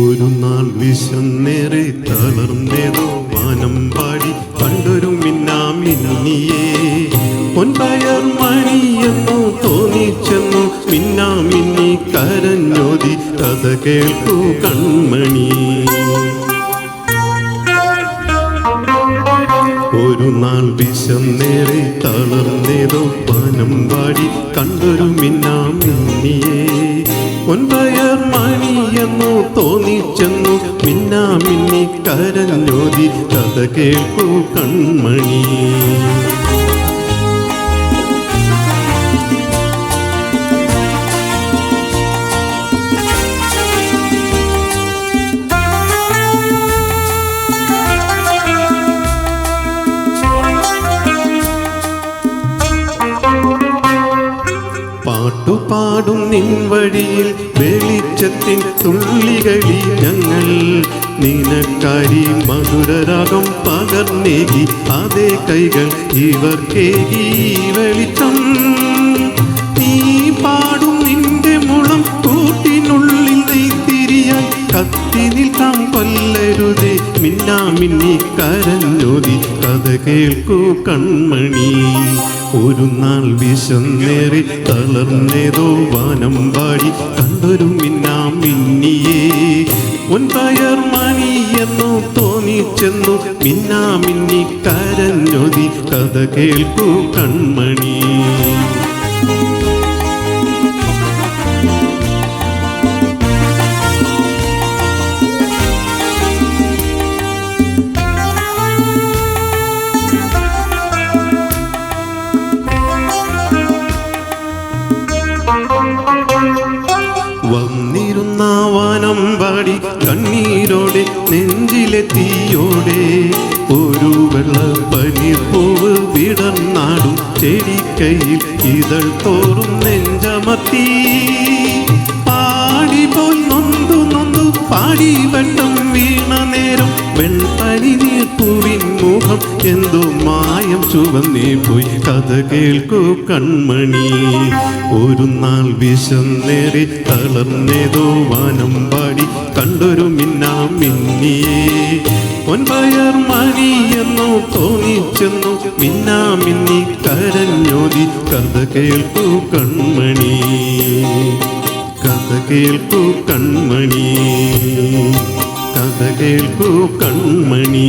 ഒരു നാൾ വിശന്നേറെ തളർന്നേതോ വാനം പാടി കണ്ടൊരു മിന്നാമിന്നിയെ. പൊൻപയർ മണിയെന്നു തോന്നിച്ചെന്നു മിന്നാമിന്നി കരഞ്ഞോതി കഥ കേൾക്കൂ കൺമണി. ഒരു നാൾ വിശന്നേറെ തളർന്നേതോ പാനം പാടി കണ്ടൊരു മിന്നാമിന്നിയെ. പൊൻപയർ മണിയെന്നു തോന്നിച്ചെന്നു മിന്നാമിന്നി കരഞ്ഞോതി കഥ കേൾക്കൂ കൺമണി. പാട്ടുപാടും നിൻ വഴിയിൽ വെളിച്ചത്തിൻ തുള്ളികളിൽ ഞങ്ങൾ. നിനക്കാരി മധുരരാഗം പകർന്നേകി അതേ കൈകൾ ഇവർക്കേകി വെളിച്ചം. നീ പാടും നിന്റെ മുളം കൂട്ടിനുള്ളിൽ നെയ്ത്തിരിയായി കത്തി നിൽക്കാം കൊല്ലരുതേ. മിന്നാമിന്നി കരഞ്ഞോതി കഥ കേൾക്കൂ കൺമണി. ഒരു നാൾ വിശന്നേറി തളർന്നേതോ വാനം പാടി കണ്ടൊരു മിന്നാമിന്നിയെ ഒൻപയർ മണിയെന്നു തോന്നിച്ചെന്നു മിന്നാമിന്നി കരഞ്ഞൊതി കഥ കേൾക്കൂ കൺമണി. പാടി കണ്ണീരോടെ നെഞ്ചിലെ തീയോടെ ഒരു വെള്ളപ്പനിപ്പൂവ് വിടർന്നാടും ചെടിക്കയിൽ ഇതൾ തോറും നെഞ്ചമത്തി. പാടി പോയി നൊന്തു നൊന്തു പാടി വെട്ടം വീണ നേരം വെൺപനി നീർപ്പൂവിൻ മുഖം എന്തോ മായം ചുവന്നേ പോയി. കഥ കേൾക്കൂ കൺമണി. ഒരു നാൾ വിശന്നേറി തളർന്നേതോ വാനം പാടി. കണ്ടൊരു മിന്നാ മിന്നിയെ ഒൻപയർ മണിയെന്നു തോന്നിച്ചെന്നു മിന്നാ മിന്നി കരഞ്ഞോതി. കഥ കേൾക്കൂ കൺമണി. കഥ കേൾക്കൂ കൺമണി. കഥ കേൾക്കൂ കൺമണി.